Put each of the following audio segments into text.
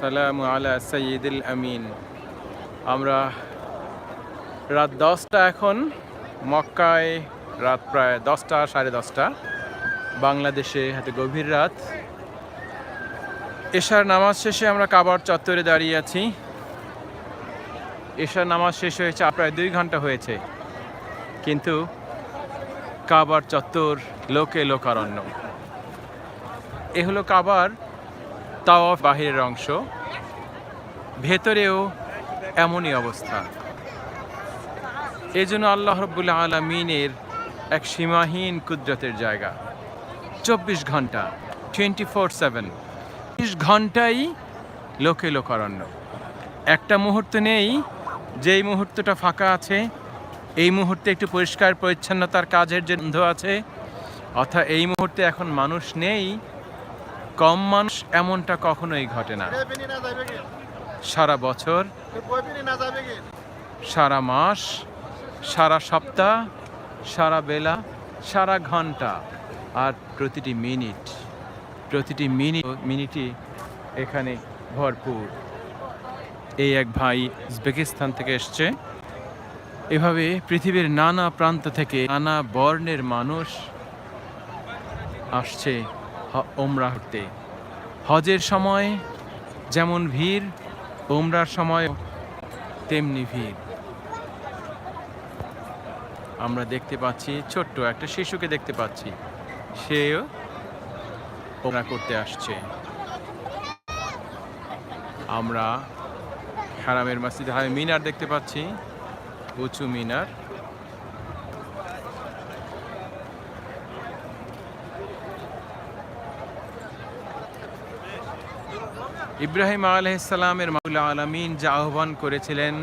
সালামু আলা সৈয়দুল আমিন। আমরা রাত দশটা এখন, মক্কায় রাত প্রায় দশটা, সাড়ে দশটা। বাংলাদেশে হাতে গভীর রাত। এশার নামাজ শেষে আমরা কাবার চত্বরে দাঁড়িয়ে আছি। এশার নামাজ শেষ হয়েছে প্রায় দুই ঘণ্টা হয়েছে। কিন্তু কাবার চত্বর লোকে লোকারণ্য। এ হলো কাবার তাওয়াফ বাহিরের অংশ। ভেতরেও এমনই অবস্থা। এই জন্য আল্লাহ রব্বুল্লাহ আলমিনের এক সীমাহীন কুদরতের জায়গা। চব্বিশ ঘণ্টা টোয়েন্টি ফোর সেভেন বিশ ঘন্টাই লোকে লোকারণ্য। একটা মুহূর্ত নেই, যেই মুহূর্তটা ফাঁকা আছে, এই মুহূর্তে একটু পরিষ্কার পরিচ্ছন্নতার কাজের যে আছে অর্থাৎ এই মুহূর্তে এখন মানুষ নেই কম মানুষ এমনটা কখনোই ঘটে না। সারা বছর, সারা মাস, সারা সপ্তাহ, সারা বেলা, সারা ঘণ্টা, আর প্রতিটি মিনিট প্রতিটি মিনিট মিনিটই এখানে ভরপুর। এই এক ভাই উজবেকিস্তান থেকে এসছে। এভাবে পৃথিবীর নানা প্রান্ত থেকে নানা বর্ণের মানুষ আসছে। ওমরা করতে হজের সময় যেমন ভিড়, ওমরার সময় তেমনি ভিড়। আমরা দেখতে পাচ্ছি, ছোট্ট একটা শিশুকে দেখতে পাচ্ছি। সেও ওমরা করতে আসছে। আমরা হারামের মসজিদ হারামে মিনার দেখতে পাচ্ছি, উঁচু মিনার। ইব্রাহিম আলহিসাল্লামের মাউলা আলমিন যে আহ্বান করেছিলেন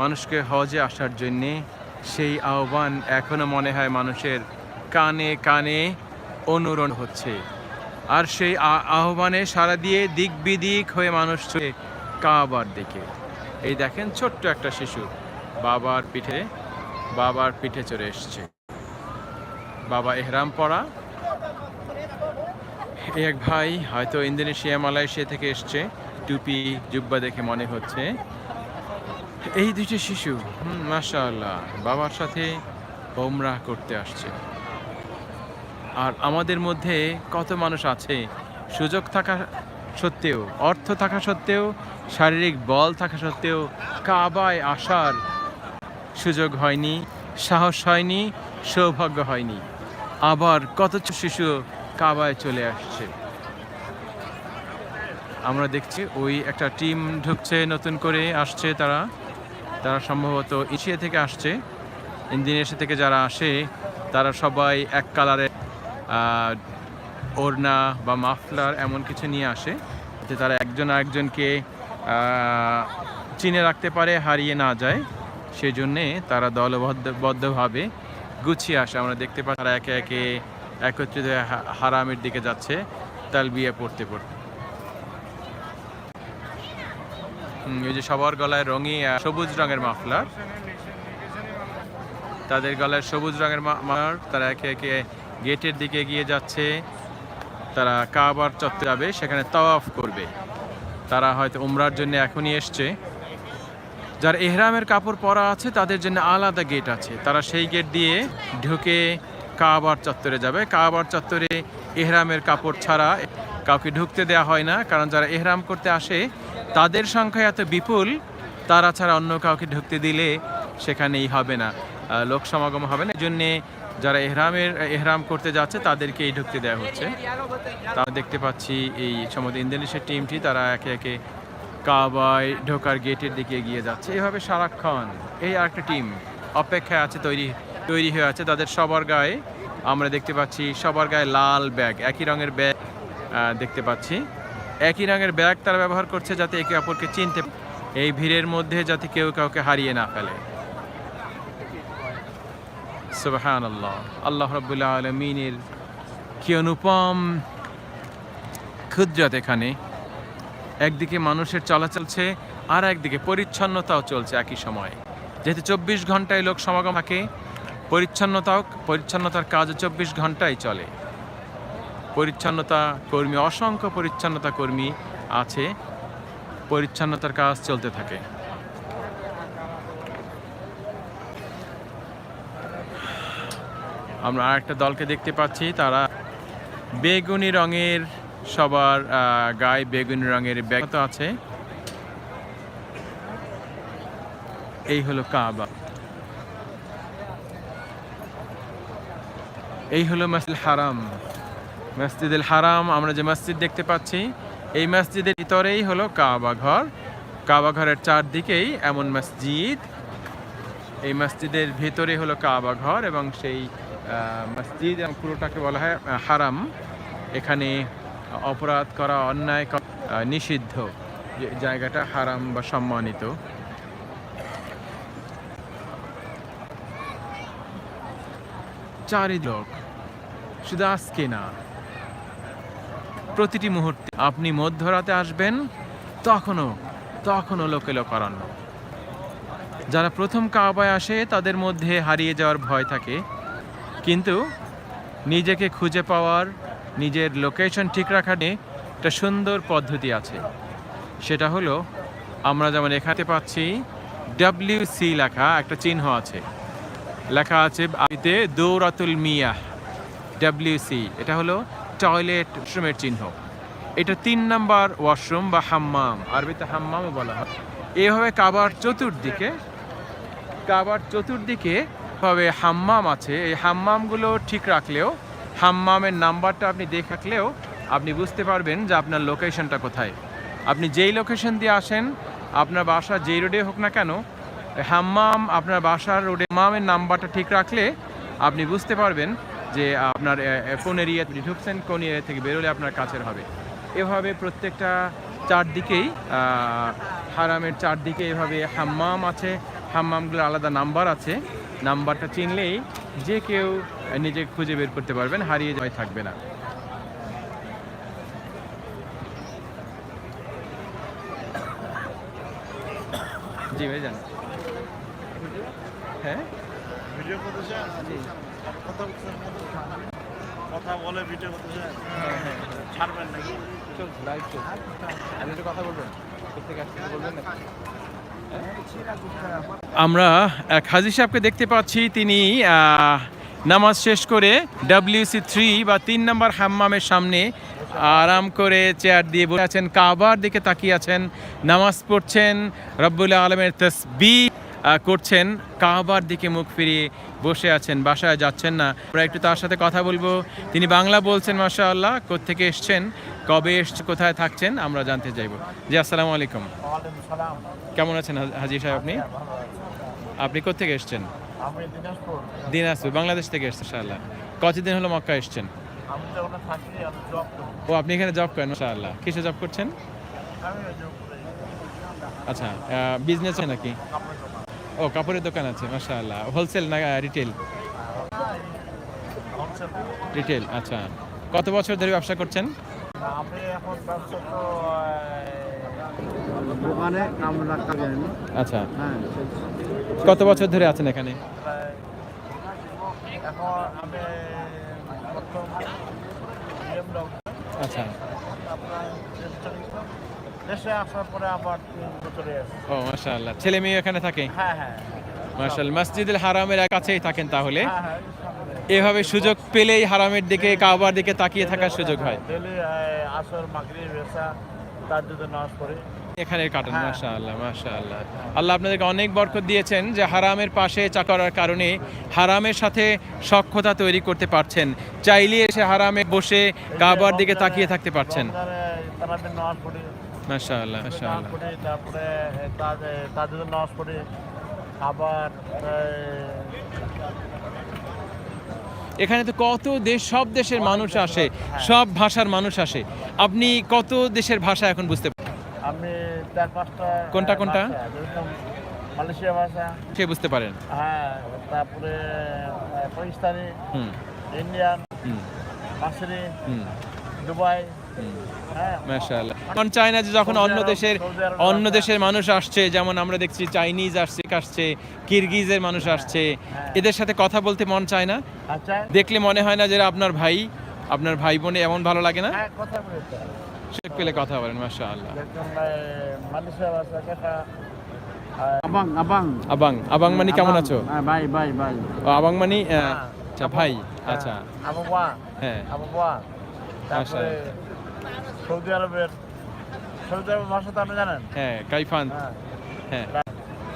মানুষকে হজে আসার জন্যে, সেই আহ্বান এখনও মনে হয় মানুষের কানে কানে অনুরণ হচ্ছে। আর সেই আহ্বানে সারা দিয়ে দিক বিদিক হয়ে মানুষ কাবার দিকে। এই দেখেন ছোট্ট একটা শিশু বাবার পিঠে বাবার পিঠে চড়ে এসছে। বাবা এহরাম পরা এক ভাই হয়তো ইন্দোনেশিয়া, মালয়েশিয়া থেকে এসছে। টুপি, জুব্বা দেখে মনে হচ্ছে। এই দুইটি শিশু, হুম, মাশাআল্লাহ, বাবার সাথে ওমরা করতে আসছে। আর আমাদের মধ্যে কত মানুষ আছে, সুযোগ থাকা সত্ত্বেও, অর্থ থাকা সত্ত্বেও, শারীরিক বল থাকা সত্ত্বেও, কাবায় আসার সুযোগ হয়নি, সাহস হয়নি, সৌভাগ্য হয়নি। আবার কত শিশু কাবায় চলে আসছে। আমরা দেখছি ওই একটা টিম ঢুকছে নতুন করে, আসছে তারা। তারা সম্ভবত এশিয়া থেকে আসছে। ইন্দোনেশিয়া থেকে যারা আসে, তারা সবাই এক কালারের ওড়না বা মাফলার এমন কিছু নিয়ে আসে, যাতে তারা একজন আরেকজনকে চিনে রাখতে পারে, হারিয়ে না যায়। সেই জন্যে তারা দলবদ্ধভাবে গুছিয়ে আসে। আমরা দেখতে পাই তারা একে একে একত্রিত হয়ে হারামের দিকে যাচ্ছে, তালবিয়া পড়তে পড়তে। ওই যে সবার গলায় রঙি সবুজ রঙের মাফলার। তাদের গলায় সবুজ রঙের মাফলার, তারা একে একে গেটের দিকে গিয়ে যাচ্ছে। তারা কাবার চত্বরে যাবে, সেখানে তাওয়াফ করবে। তারা হয়তো উমরার জন্য এখনই এসছে। যার এহরামের কাপড় পরা আছে, তাদের জন্য আলাদা গেট আছে। তারা সেই গেট দিয়ে ঢুকে কাবার চত্বরে যাবে। কাবার চত্বরে এহরামের কাপড় ছাড়া কাউকে ঢুকতে দেওয়া হয় না, কারণ যারা এহরাম করতে আসে, তাদের সংখ্যা এত বিপুল, তারা ছাড়া অন্য কাউকে ঢুকতে দিলে সেখানেই হবে না লোক সমাগম হবে না। জন্যে যারা এহরামের, এহরাম করতে যাচ্ছে, তাদেরকেই ঢুকতে দেওয়া হচ্ছে। তা দেখতে পাচ্ছি এই সমুদ্র ইন্দোনেশিয়ার টিমটি, তারা একে একে কাবায় ঢোকার গেটের দিকে এগিয়ে যাচ্ছে। এভাবে সারাক্ষণ এই আরেকটা টিম অপেক্ষায় আছে তৈরি তৈরি হয়ে আছে তাদের সবার গায়ে। আমরা দেখতে পাচ্ছি সবার গায়ে লাল ব্যাগ, একই রঙের ব্যাগ দেখতে পাচ্ছি। একই রঙের ব্যাগ তারা ব্যবহার করছে যাতে একে অপরকে চিনতে এই ভিড়ের মধ্যে যাতে কেউ কাউকে হারিয়ে না ফেলে। সুবহান আল্লাহ আল্লাহ রবুল্লাহ আলমিনের কি অনুপম ক্ষুদ্রত এখানে। একদিকে মানুষের চলাচলছে আর একদিকে পরিচ্ছন্নতাও চলছে একই সময়ে। যেহেতু চব্বিশ ঘন্টায় লোক সমাগম থাকে পরিচ্ছন্নতাও পরিচ্ছন্নতার কাজ চব্বিশ ঘন্টাই চলে। পরিচ্ছন্নতা কর্মী, অসংখ্য পরিচ্ছন্নতা কর্মী আছে। পরিচ্ছন্নতার কাজ চলতে থাকে। আমরা আরেকটা দলকে দেখতে পাচ্ছি, তারা বেগুনি রঙের সবার গায়ে বেগুনি রঙের ব্যাগ আছে। এই হলো কাবা। এই হলো মসজিদ হারাম। মসজিদুল হারাম আমরা যে মসজিদ দেখতে পাচ্ছি, এই মসজিদের ভিতরেই হলো কাবা ঘর। কাবা ঘরের চারদিকেই এমন মসজিদ। এই মসজিদের ভেতরে হলো কাবা ঘর এবং সেই মসজিদ এবং পুরোটাকে বলা হয় হারাম। এখানে অপরাধ করা, অন্যায় নিষিদ্ধ। জায়গাটা হারাম বা সম্মানিত। চারিলোক শুধু আজকে না, প্রতিটি মুহূর্তে আপনি মধ্যরাতে আসবেন, তখনও তখনও লোকে লোকারণ্য যারা প্রথম কাবায় আসে, তাদের মধ্যে হারিয়ে যাওয়ার ভয় থাকে। কিন্তু নিজেকে খুঁজে পাওয়ার, নিজের লোকেশন ঠিক রাখা নিয়ে একটা সুন্দর পদ্ধতি আছে। সেটা হলো, আমরা যেমন এখানে পাচ্ছি ডাব্লিউ সি লেখা একটা চিহ্ন আছে। লেখা আছে আরবিতে দৌরাতুল মিয়া ডাব্লিউসি এটা হলো টয়লেট ওয়াশরুমের চিহ্ন। এটা তিন নাম্বার ওয়াশরুম বা হাম্মাম, আরবিতে হাম্মামও বলা হয়। এভাবে কাবার চতুর্দিকে কাবার চতুর্দিকে ভাবে হাম্মাম আছে। এই হাম্মামগুলো ঠিক রাখলেও, হাম্মামের নাম্বারটা আপনি দেখে রাখলেও আপনি বুঝতে পারবেন যে আপনার লোকেশনটা কোথায়। আপনি যেই লোকেশন দিয়ে আসেন, আপনার বাসা যেই রোডে হোক না কেন, হাম্মাম আপনার বাসার রোডে হাম্মামের নাম্বারটা ঠিক রাখলে আপনি বুঝতে পারবেন যে আপনার কোন এরিয়া ঢুকছেন কোন এরিয়া থেকে বেরোলে আপনার কাছের হবে। এভাবে প্রত্যেকটা চারদিকেই হারামের চারদিকে এভাবে হাম্মাম আছে। হাম্মামগুলোর আলাদা নাম্বার আছে। নাম্বারটা চিনলেই যে কেউ নিজেকে খুঁজে বের করতে পারবেন হারিয়ে যাওয়াই থাকবে না। জি ভাই জান হ্যাঁ? ভিডিও করতেছেন কথা বলছেন কথা বলে ভিডিও করতেছেন ছাড়বেন নাকি? চলছে লাইভ চলছে। আপনি একটু কথা বলবেন? কোথেকে আসছেন বলবেন না আমরা এক হাজি সাহেবকে দেখতে পাচ্ছি। তিনি আহ, নামাজ শেষ করে ডাব্লিউসি থ্রি বা তিন নম্বর হাম্মামের সামনে আরাম করে চেয়ার দিয়ে বসে আছেন কাবার দিকে তাকিয়ে আছেন নামাজ পড়ছেন রব্বুল আলমের তসবি করছেন। কাবার দিকে মুখ ফিরিয়ে বসে আছেন বাসায় যাচ্ছেন না। আমরা একটু তার সাথে কথা বলব। তিনি বাংলা বলছেন মাশা আল্লাহ কোথেকে এসছেন কবে এসছে কোথায় থাকছেন আমরা জানতে চাইব। জি আসসালামু আলাইকুম। কেমন আছেন হাজ- হাজি সাহেব আপনি? আপনি কোথেকে এসছেন? দিনাজপুর। বাংলাদেশ থেকে এসছেন ইনশাআল্লাহ কতদিন হলো মক্কা এসছেন? ও আপনি এখানে জব করেন ইনশাআল্লাহ কিসে জব করছেন? আচ্ছা বিজনেস নাকি? ও, কাপড়ের দোকান আছে, মাশাআল্লাহ। হোলসেল না রিটেল রিটেল আচ্ছা। কত বছর ধরে ব্যবসা করছেন? আচ্ছা। কত বছর ধরে আছেন এখানে? আচ্ছা। দেশে আসার পরে আবার তিন বছরে ও মাশাআল্লাহ। ছেলে মেয়ে এখানে থাকে? হ্যাঁ হ্যাঁ। মাশাআল্লাহ। মসজিদুল হারামের কাছেই থাকেন তাহলে? হ্যাঁ হ্যাঁ। এভাবে সুযোগ পেলেই হারামের দিকে কাবার দিকে তাকিয়ে থাকার সুযোগ হয়? আসর মাগরিব এসা যদি নামাজ পড়ি। এখানে কাটান হ্যাঁ। মাশাআল্লাহ মাশাআল্লাহ। আল্লাহ আপনাদেরকে অনেক বরকত দিয়েছেন যে হারামের পাশে চা করার কারণে হারামের সাথে সক্ষতা তৈরি করতে পারছেন। চাইলে এসে হারামে বসে কাবার দিকে তাকিয়ে থাকতে পারছেন। তারাবির নামাজ পড়ি। মাশাআল্লাহ মাশাআল্লাহ। পড়ি তারপরে তার যদি নামাজ পড়ি আবার এখানে তো কত দেশ সব দেশের মানুষ আসে সব ভাষার মানুষ আসে। আপনি কত দেশের ভাষা এখন বুঝতে পারেন আমি চার পাঁচটা কোনটা কোনটা? মালয়েশিয়া ভাষা। সে বুঝতে পারেন। হ্যাঁ তারপরে পাকিস্তানি ইন্ডিয়ান মাসরি দুবাই হ্যাঁ মাশাআল্লাহ। কারণ চায়না যে যখন অন্য দেশের অন্য দেশের মানুষ আসছে যেমন আমরা দেখছি চাইনিজ আসছে আসছে কিরগিজের মানুষ আসছে এদের সাথে কথা বলতে মন চায় না। দেখলে মনে হয় না যে আপনার ভাই আপনার ভাই বোনে এমন ভালো লাগে না? সুযোগ পেলে কথা বলেন মাশাআল্লাহ। আবাং আবাং। আবাং আবাং মানে কেমন আছো? হ্যাঁ, ভাই ভাই আবাং মানে আচ্ছা ভাই আচ্ছা। আবাবা হ্যাঁ। আবাবা সৌদি আরবের সৌদি আরবের ভাষা তো আপনি জানেন হ্যাঁ কাইফান হ্যাঁ হ্যাঁ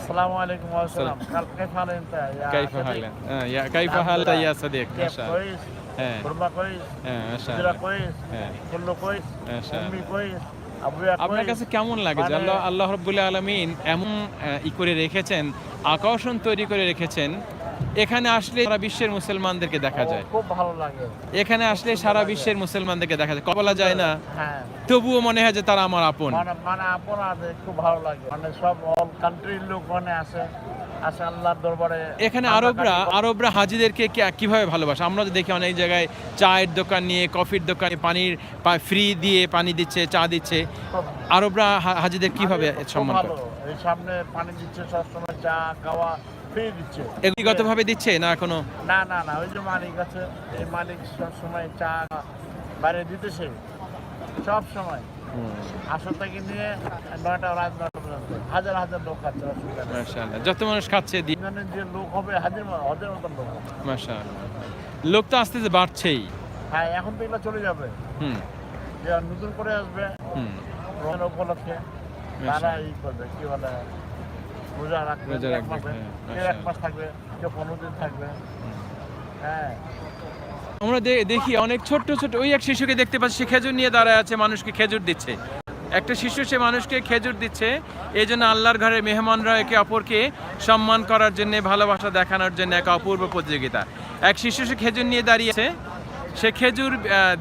السلام عليكم والسلام كيف حالك انت يا كيف صديق؟ حالك آه، يا كيف حالك يا صديق ما كيف شاء الله كويس হ্যাঁ برما كويس হ্যাঁ ما شاء زرا الله كويس হ্যাঁ كله كويس ما شاء امي الله كويس ابويا আপনার كويس কাছে কেমন লাগে যে মানে- আল্লাহ আল্লাহ রব্বুল আলমিন এমন আহ, ই করে রেখেছেন আকর্ষণ তৈরি করে রেখেছেন এখানে আসলে সারা বিশ্বের মুসলমানদেরকে দেখা যায়। খুব ভালো লাগে। এখানে আসলে সারা বিশ্বের মুসলমানদেরকে দেখা যায়। কবলা যায় না। হ্যাঁ। তবুও মনে হয় যে তারা আমার আপন। মানে মানে আপন আছে খুব ভালো লাগে। মানে সব অল কান্ট্রির লোক মানে আছে এখানে আরবরা আরবরা হাজিদেরকে কীভাবে ভালোবাসে? আমরা তো দেখি অনেক জায়গায় চায়ের দোকান নিয়ে কফির দোকানে পানির ফ্রি দিয়ে পানি দিচ্ছে চা দিচ্ছে। আরবরা হাজিদের কীভাবে সম্মান করে? সামনে পানি দিচ্ছে সবসময় চা খাওয়া। ফ্রি দিচ্ছে দিচ্ছে না কোনো না না না ওই যে মালিক আছে এই মালিক সব সময় চা বাইরে দিতেছে সব সময় আসর থেকে নিয়ে নয়টা রাত নয়টা পর্যন্ত। হাজার হাজার লোক খাচ্ছে মাশাআল্লাহ যত মানুষ খাচ্ছে দি এখানে যে লোক হবে হাজার হাজার মতন লোক মাশাআল্লাহ। লোক তো আস্তে আস্তে বাড়ছেই। হ্যাঁ এখন তো এগুলো চলে যাবে। হুম। যে নতুন করে আসবে হুম। উপলক্ষে। তারা ই করবে কি বলে? রোজা রাখবে এক হ্যাঁ, কেউ এক আচ্ছা। মাস থাকবে কেউ পনেরো দিন থাকবে। হ্যাঁ। আমরা দেখি অনেক ছোট্ট ছোট ওই এক শিশুকে দেখতে পাচ্ছি সে খেজুর নিয়ে দাঁড়ায় আছে মানুষকে খেজুর দিচ্ছে। একটা শিশু সে মানুষকে খেজুর দিচ্ছে এই জন্য আল্লাহর ঘরের মেহমানরা একে অপরকে সম্মান করার জন্য ভালোবাসা দেখানোর জন্য এক অপূর্ব প্রতিযোগিতা। এক শিশু সে খেজুর নিয়ে দাঁড়িয়েছে সে খেজুর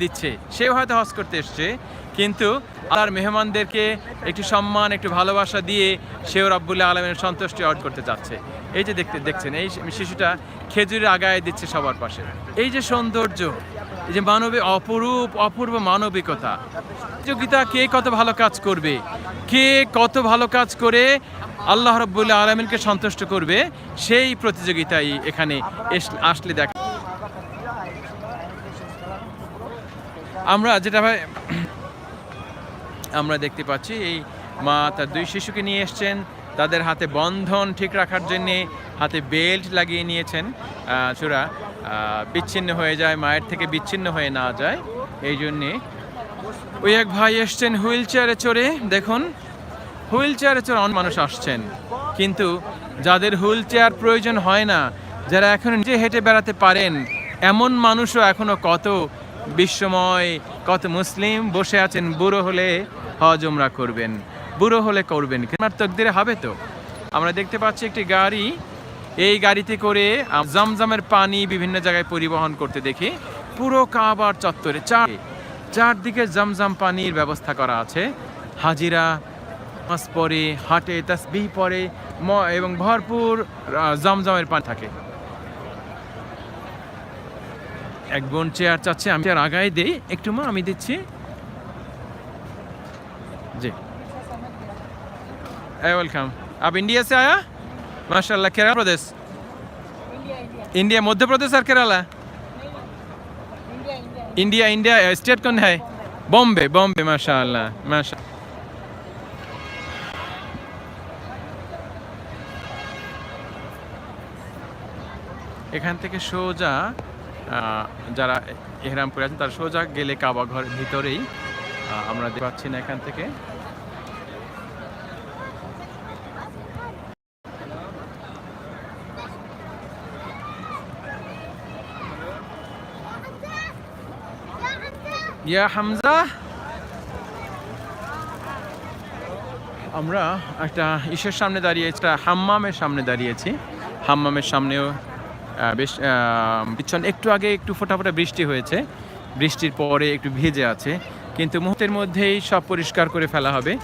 দিচ্ছে। সেও হয়তো হজ করতে এসছে কিন্তু আল্লাহর মেহমানদেরকে একটু সম্মান, একটু ভালোবাসা দিয়ে সেও রব্বুল্লাহ আলমের সন্তুষ্টি অর্জন করতে চাচ্ছে। এই যে দেখতে, দেখছেন, এই শিশুটা খেজুরের আগায় দিচ্ছে সবার পাশে। এই যে সৌন্দর্য, এই যে মানবিক, অপরূপ, অপূর্ব মানবিকতা। প্রতিযোগিতা কে কত ভালো কাজ করবে? কে কত ভালো কাজ করে আল্লাহ রব্বুল্লাহ আলমিনকে সন্তুষ্ট করবে? সেই প্রতিযোগিতাই এখানে আসলে দেখ আমরা যেটা ভাই আমরা দেখতে পাচ্ছি, এই মা তার দুই শিশুকে নিয়ে এসছেন। তাদের হাতে বন্ধন ঠিক রাখার জন্যে হাতে বেল্ট লাগিয়ে নিয়েছেন। চূড়া বিচ্ছিন্ন হয়ে যায়, মায়ের থেকে বিচ্ছিন্ন হয়ে না যায়, এই জন্যে। ওই এক ভাই এসছেন হুইল চেয়ারে চড়ে, দেখুন হুইল চেয়ারে চড়ে অনেক মানুষ আসছেন। কিন্তু যাদের হুইল চেয়ার প্রয়োজন হয় না, যারা এখন নিজে হেঁটে বেড়াতে পারেন, এমন মানুষও এখনও কত বিশ্বময়, কত মুসলিম, বসে আছেন, বুড়ো হলে হজ উমরা করবেন। বুড়ো হলে করবেন আমার তকদিরে হবে তো? আমরা দেখতে পাচ্ছি একটি গাড়ি। এই গাড়িতে করে জমজমের পানি বিভিন্ন জায়গায় পরিবহন করতে দেখি। পুরো কাবার চত্বরে চার চারদিকে জমজম পানির ব্যবস্থা করা আছে। হাজিরা পড়ে, হাটে, তসবিহ ম- এবং ভরপুর জমজমের পানি থাকে। এক বোন চেয়ার চাচ্ছে আমি চেয়ার আগায় দেই একটু মা আমি দিচ্ছি जी ए वेलकम आप इंडिया से आया माशाल्लाह केरला प्रदेश इंडिया मध्य प्रदेश और केरला इंडिया इंडिया स्टेट कौन है बॉम्बे बॉम्बे माशाल्लाह माशा এখান থেকে সোজা আহ, যারা এহরাম করে আছেন, তারা সোজা গেলে কাবা ঘরের ভিতরেই আমরা দেখতে পাচ্ছি না এখান থেকে। ইয়া আমরা একটা ইসের সামনে দাঁড়িয়ে, একটা হাম্মামের সামনে দাঁড়িয়েছি। হাম্মামের সামনেও বেশ পিছন একটু আগে একটু ফোটা ফোটা বৃষ্টি হয়েছে। বৃষ্টির পরে একটু ভিজে আছে। কিন্তু মুহূর্তের মধ্যেই সব পরিষ্কার করে ফেলা হবে।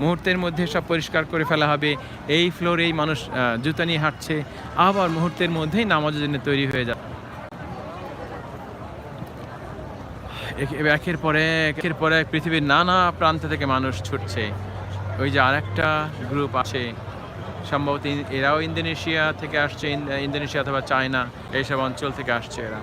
মুহূর্তের মধ্যে সব পরিষ্কার করে ফেলা হবে। এই ফ্লোরেই মানুষ জুতা নিয়ে হাঁটছে। আবার মুহূর্তের মধ্যেই নামাজের জন্য তৈরি হয়ে যাবে এক- একের পরে একের পরে পৃথিবীর নানা প্রান্ত থেকে মানুষ ছুটছে। ওই যে আরেকটা গ্রুপ আছে। সম্ভবত এরাও ইন্দোনেশিয়া থেকে আসছে ইন্দোনেশিয়া অথবা চায়না, এইসব অঞ্চল থেকে আসছে এরা।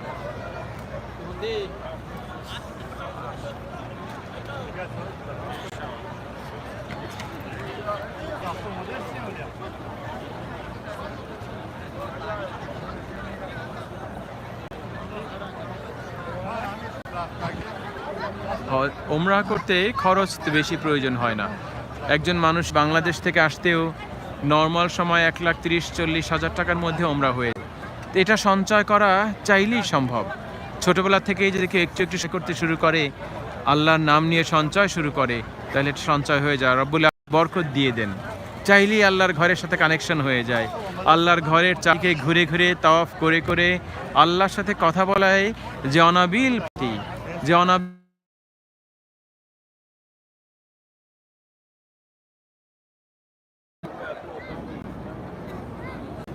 ওমরা করতে খরচ বেশি প্রয়োজন হয় না। একজন মানুষ বাংলাদেশ থেকে আসতেও নর্মাল সময় এক লাখ তিরিশ, চল্লিশ হাজার টাকার মধ্যে ওমরা হয়ে এটা সঞ্চয় করা চাইলেই সম্ভব। ছোটবেলা থেকেই যদি কেউ একটু একটু করতে শুরু করে, আল্লাহর নাম নিয়ে সঞ্চয় শুরু করে, তাহলে এটা সঞ্চয় হয়ে যায়। রব্বুল বরকত দিয়ে দেন। চাইলেই আল্লাহর ঘরের সাথে কানেকশন হয়ে যায়। আল্লাহর ঘরের চালকে ঘুরে ঘুরে তওয়াফ করে করে আল্লাহর সাথে কথা বলায় যে অনাবিল যে অনাবিল